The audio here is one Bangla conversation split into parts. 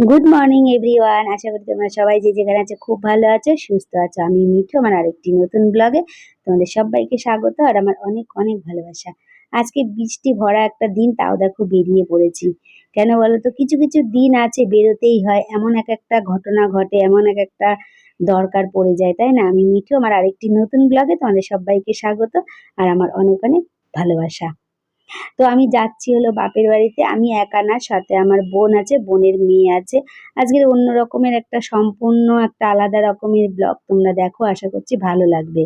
গুড মর্নিং এভরিওয়ান আশা করি তোমরা সবাই যে যেখানে আছে খুব ভালো আছো, সুস্থ আছো। আমি মিঠু, আমার আরেকটি নতুন ব্লগে তোমাদের সবাইকে স্বাগত আর আমার অনেক অনেক ভালোবাসা। আজকে বৃষ্টি ভরা একটা দিন, তাও দেখো বেরিয়ে পড়েছি। কেন বলো তো কিছু কিছু দিন আছে বেরোতেই হয়। এমন এক একটা ঘটনা ঘটে, এমন এক একটা দরকার পড়ে যায়, তাই না? আমি মিঠু, আমার আরেকটি নতুন ব্লগে তোমাদের সবাইকে স্বাগত আর আমার অনেক অনেক ভালোবাসা। তো আমি যাচ্ছি হলো বাপের বাড়িতে। আমি একা না, সাথে আমার বোন আছে, বোনের মেয়ে আছে। আজকের অন্য রকমের একটা সম্পূর্ণ একটা আলাদা রকমের ব্লগ তোমরা দেখো, আশা করছি ভালো লাগবে।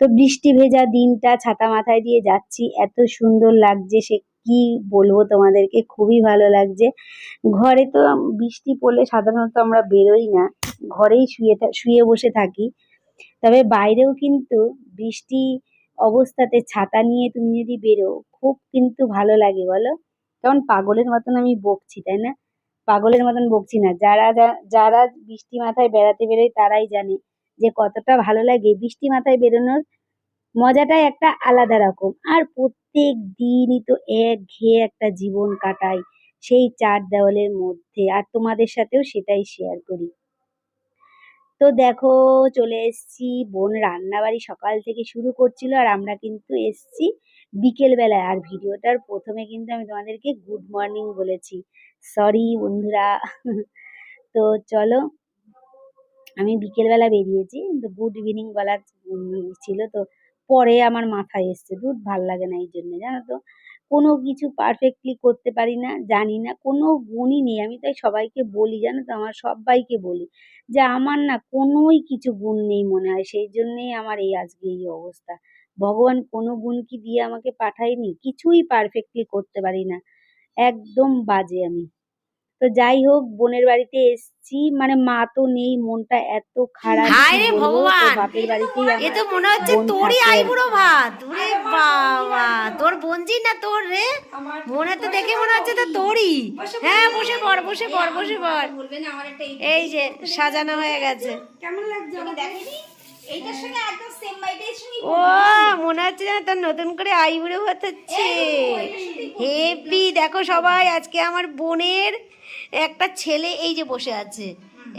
তো বৃষ্টি ভেজা দিনটা ছাতা মাথায় দিয়ে যাচ্ছি। এত সুন্দর লাগছে, সে কি বলব তোমাদেরকে? খুবই ভালো লাগছে। ঘরে তো বৃষ্টি পড়লে সাধারণত আমরা বেরোই না। ঘরেই শুয়ে শুয়ে বসে থাকি। তবে বাইরেও কিন্তু বৃষ্টি অবস্থাতে ছাতা নিয়ে তুমি যদি বেরো খুব কিন্তু ভালো লাগে, বলো? কেমন পাগলের মতন আমি বকছি, তাই না? পাগলের মতন বকছি না। যারা যারা বৃষ্টি মাথায় বেড়াতে বেরোয় তারাই জানে যে কতটা ভালো লাগে। বৃষ্টি মাথায় বেরোনোর মজাটাই একটা আলাদা রকম। আর প্রত্যেক দিনই তো এক ঘেয়ে একটা জীবন কাটাই সেই চার দেওয়ালের মধ্যে। আর তোমাদের সাথেও সেটাই শেয়ার করি। তো দেখো চলে এসেছি, বোন রান্নাবাড়ি সকাল থেকে শুরু করছিল আর আমরা কিন্তু এসেছি বিকেল বেলায়। আর ভিডিওটার প্রথমে কিন্তু আমি তোমাদেরকে গুড মর্নিং বলেছি। সরি বন্ধুরা। তো চলো, আমি বিকেলবেলা বেরিয়েছি। তো গুড ইভিনিং বলার ছিল তো পরে আমার মাথায় এসছে। দুধ ভালো লাগে না এই জন্য, জানো তো? কোনো কিছু পারফেক্টলি করতে পারি না, জানি না, কোনো গুণই নেই। আমি তাই সবাইকে বলি, জানো তো, আমার সবাইকে বলি যে আমার না কোনোই কিছু গুণ নেই মনে হয়। সেই জন্যেই আমার এই আজকে এই অবস্থা। ভগবান কোনো গুণ কি দিয়ে আমাকে পাঠায়নি? কিছুই পারফেক্টলি করতে পারি না। একদম বাজে আমি। তো যাই হোক বোনের বাড়িতে এসছি। মানে মা তো নেই মনটা এত খারাপ। হায় ভগবান! বাপের এ তো মনে হচ্ছে তোরই। আইবুড়ো ভাত। ওরে বাবা! তোর বোনজি না তোর রে? মনে তো দেখে মনে হচ্ছে তো তোরই। হ্যাঁ বসে পড় বসে পড় বসে পড়। এই যে সাজানো হয়ে গেছে। এইটার সঙ্গে একদম সেম বাইটের ও মনে হচ্ছে যেন তোর নতুন করে আইবুড়ো হচ্ছে। হেভি দেখো সবাই আজকে আমার বোনের একটা ছেলে এই যে বসে আছে।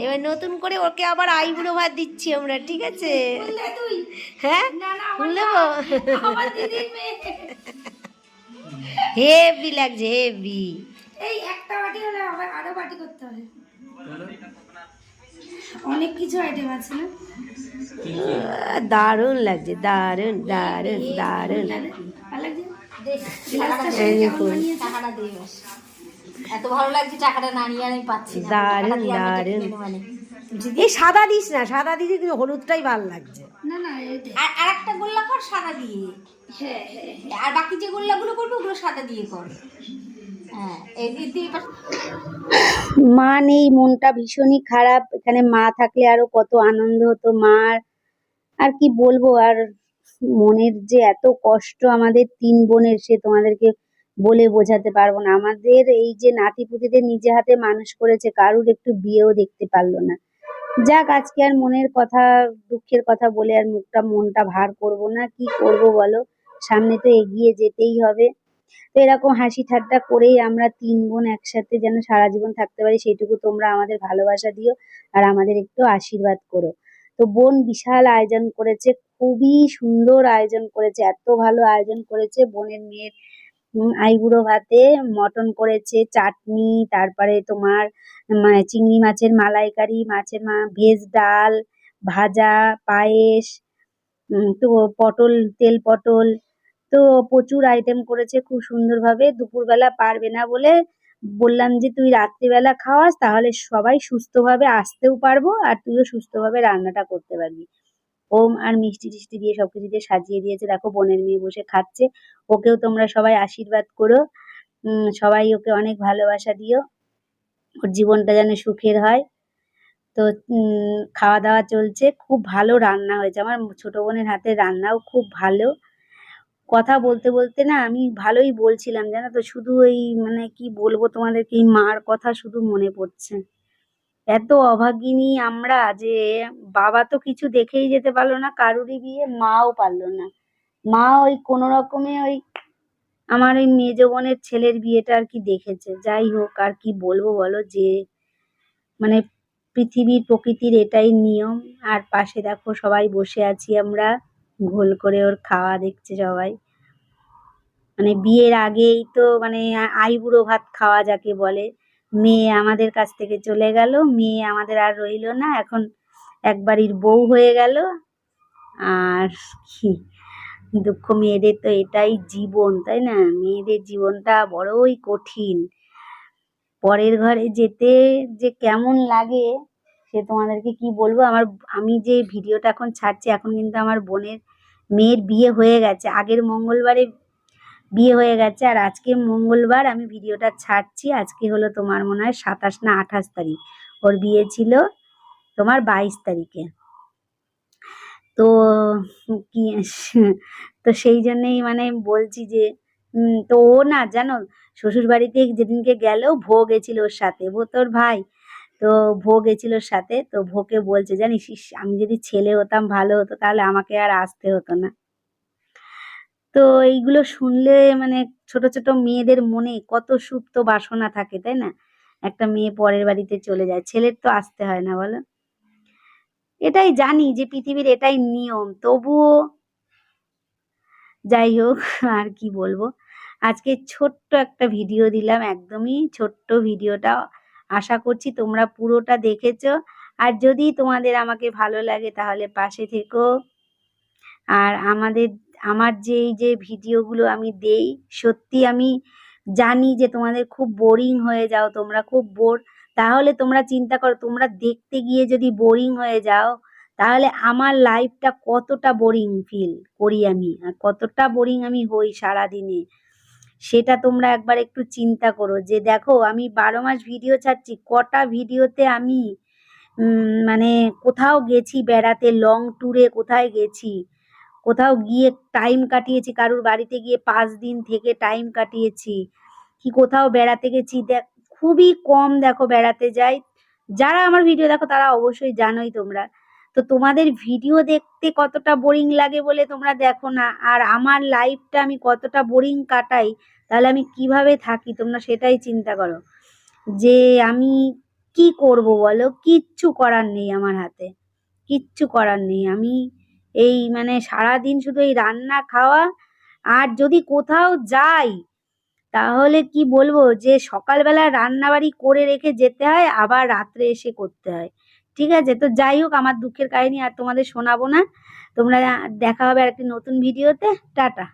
এবার নতুন করে ওকে আবার আইবুড়ো ভাত দিচ্ছি আমরা ঠিক আছে? হ্যাঁ? মেয়ে। হেভি লাগছে হেভি এই একটা বাটি হলে আবার আরও বাটি করতে হবে। অনেক কিছু আইটেম আছে না? দারুণ লাগছে দারুণ দারুণ দারুণ। এত ভালো লাগছে টাকাটা না নিয়ে আমি পাচ্ছি দারুণ, দারুণ। মানে। এই সাদা দিস না সাদা দিলে কিন্তু হলুদটাই ভালো লাগছে। না না আর আর একটা গোল্লা কর সাদা দিয়ে। হ্যাঁ হ্যাঁ। আর বাকি যে গোল্লাগুলো করবে ওগুলো সাদা দিয়ে কর। মা নেই, মনটা ভীষণই খারাপ। এখানে মা থাকলে আরও কত আনন্দ হতো মার। আর কি বলব, আর মনের যে এত কষ্ট আমাদের তিন বোনের, সে তোমাদেরকে বলে বোঝাতে পারব না। আমাদের এই যে নাতিপুতিদের নিজে হাতে মানুষ করেছে, কারুর একটু বিয়েও দেখতে পারল না। যাক, আজকে আর মনের কথা, দুঃখের কথা বলে আর মুখটা, মনটা ভার করব না। কি করব বলো? সামনে তো এগিয়ে যেতেই হবে। তো এরকম হাসি ঠাট্টা করেই আমরা তিন বোন একসাথে যেন সারা জীবন থাকতে পারি, সেইটুকু তোমরা আমাদের ভালোবাসা দিও আর আমাদের একটু আশীর্বাদ করো। তো বোন বিশাল আয়োজন করেছে, খুবই সুন্দর আয়োজন করেছে, এত ভালো আয়োজন করেছে। বোনের মেয়ের আইবুড়ো ভাতে মটন করেছে, চাটনি, তারপরে তোমার চিংড়ি মাছের মালাইকারি, মাছের মা, ভেজ ডাল, ভাজা, পায়েস তো পটল, তেল পটল তো প্রচুর আইটেম করেছে খুব সুন্দরভাবে। দুপুরবেলা পারবে না বলে বললাম যে, তুই রাত্রিবেলা খাওয়াস, তাহলে সবাই সুস্থভাবে আসতেও পারব আর তুইও সুস্থভাবে রান্নাটা করতে পারবি। ওম আর মিষ্টি টিষ্টি দিয়ে সবকিছু দিয়ে সাজিয়ে দিয়েছে। দেখো বোনের মেয়ে বসে খাচ্ছে। ওকেও তোমরা সবাই আশীর্বাদ করো। সবাই ওকে অনেক ভালোবাসা দিও। ওর জীবনটা যেন সুখের হয়। তো খাওয়া দাওয়া চলছে। খুব ভালো রান্না হয়েছে। আমার ছোট বোনের হাতের রান্নাও খুব ভালো। কথা বলতে বলতে না আমি ভালোই বলছিলাম, জানো তো? শুধু এই মানে কি বলব তোমাদেরকে, এই মার কথা শুধু মনে পড়ছে। এত অভাগিনী আমরা যে বাবা তো কিছু দেখেই যেতে পারল না, কারুরই বিয়ে মাও পারল না। মা ওই কোনো রকমে ওই আমার ওই মেজ বোনের ছেলের বিয়েটা আর কি দেখেছে। যাই হোক, আর কি বলব বলো যে মানে পৃথিবীর প্রকৃতির এটাই নিয়ম। আর পাশে দেখো সবাই বসে আছি আমরা। গোল করে ওর খাওয়া দেখছে সবাই। মানে বিয়ের আগেই তো মানে আইবুড়ো ভাত খাওয়া যাকে বলে। মেয়ে আমাদের কাছ থেকে চলে গেল, মেয়ে আমাদের আর রইল না, এখন এক বাড়ির বউ হয়ে গেল। আর কি, দুঃখ মেয়েদের তো এটাই জীবন, তাই না? মেয়েদের জীবনটা বড়ই কঠিন। পরের ঘরে যেতে যে কেমন লাগে সে তোমাদেরকে কি বলব? আমার, আমি যে ভিডিওটা এখন ছাড়ছি, এখন কিন্তু আমার বোনের মেয়ের বিয়ে হয়ে গেছে। আগের মঙ্গলবারে বিয়ে হয়ে গেছে, আর আজকে মঙ্গলবার আমি ভিডিওটা ছাড়ছি। আজকে হলো তোমার মনে হয় সাতাশ না আঠাশ তারিখ। ওর বিয়ে ছিল তোমার বাইশ তারিখে। তো কি, তো সেই জন্যেই মানে বলছি যে তো ও না জানো শ্বশুর বাড়িতে যেদিনকে গেল, ভোগ গেছিল ওর সাথে। ও তোর ভাই তো ভোগ গেছিল সাথে, তো ভোকে বলছে, জানিস আমি যদি ছেলে হতাম, ভালো হতো, তাহলে আমাকে আর আসতে হতো না। তো এইগুলো শুনলে মানে ছোট ছোট মেয়েদের মনে কত সুপ্ত বাসনা থাকে, তাই না? একটা মেয়ে পরের বাড়িতে চলে যায়, ছেলের তো আসতে হয় না, বলো? এটাই জানি যে পৃথিবীর এটাই নিয়ম, তবুও যাই হোক, আর কি বলব? আজকে ছোট্ট একটা ভিডিও দিলাম, একদমই ছোট্ট ভিডিওটা। আশা করছি তোমরা পুরোটা দেখেছ। আর যদি তোমাদের আমাকে ভালো লাগে তাহলে পাশে থেকো। আর আমাদের, আমার যে এই যে ভিডিওগুলো আমি দেই, সত্যি আমি জানি যে তোমাদের খুব বোরিং হয়ে যাও, তোমরা খুব বোর তাহলে তোমরা চিন্তা করো, তোমরা দেখতে গিয়ে যদি বোরিং হয়ে যাও, তাহলে আমার লাইফটা কতটা বোরিং ফিল করি আমি? আর কতটা বোরিং আমি হই সারাদিনে? সেটা তোমরা একবার একটু চিন্তা করো যে দেখো আমি বারো মাস ভিডিও ছাড়ছি, কটা ভিডিওতে আমি মানে কোথাও গেছি বেড়াতে লং ট্যুরে কোথায় গেছি, কোথাও গিয়ে টাইম কাটিয়েছি, কারুর বাড়িতে গিয়ে পাঁচ দিন থেকে টাইম কাটিয়েছি, কি কোথাও বেড়াতে গেছি, দেখ, খুবই কম দেখো বেড়াতে যাই। যারা আমার ভিডিও দেখো তারা অবশ্যই জানোই তোমরা। তো তোমাদের ভিডিও দেখতে কতটা বোরিং লাগে বলে তোমরা দেখো না। আর আমার লাইফটা আমি কতটা বোরিং কাটাই, তাহলে আমি কীভাবে থাকি তোমরা সেটাই চিন্তা করো। যে আমি কি করব বলো? কিচ্ছু করার নেই আমার হাতে। কিচ্ছু করার নেই। আমি এই মানে সারাদিন শুধু এই রান্না, খাওয়া, আর যদি কোথাও যাই, তাহলে কি বলব? যে সকালবেলা রান্নাবাড়ি করে রেখে যেতে হয়, আবার রাত্রে এসে করতে হয়। ঠিক আছে? তো যাই হোক, আমার দুঃখের কাহিনী আর তোমাদের শোনাবো না। তোমরা দেখা হবে আর একটি নতুন ভিডিওতে। টাটা।